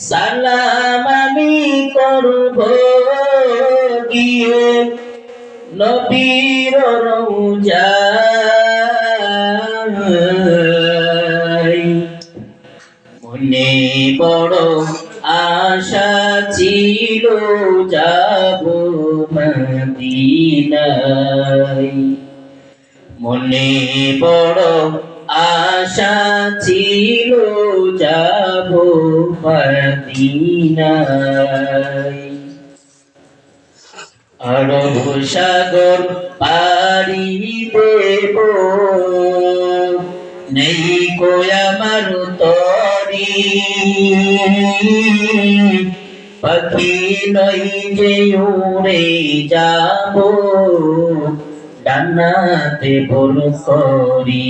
সালাম আমি করব গিয়ে নবীর রৌজায় মনে বড় আশা ছিল যাব মদিনায়। মনে বড় আশা ছিল যাব মদিনায়। আরব সাগর পাড়ি দেব। নেই আমার তরি। পাখি নই যে উড়ে যাব। ডানাতে বল করি।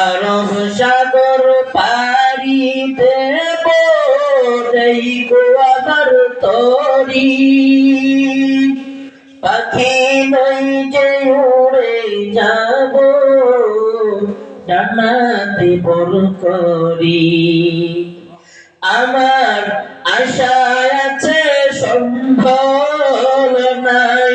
আরব সাগর পারি দেব, দেই তরি। পাখি নই যে উড়ে যাব ডানাতে বল করি। আমার আশা আছে সম্ভব নাই।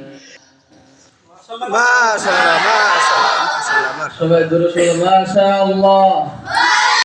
মাশাআল্লাহ মাশাআল্লাহ মাশাআল্লাহ সবাই দূরে মাশাআল্লাহ।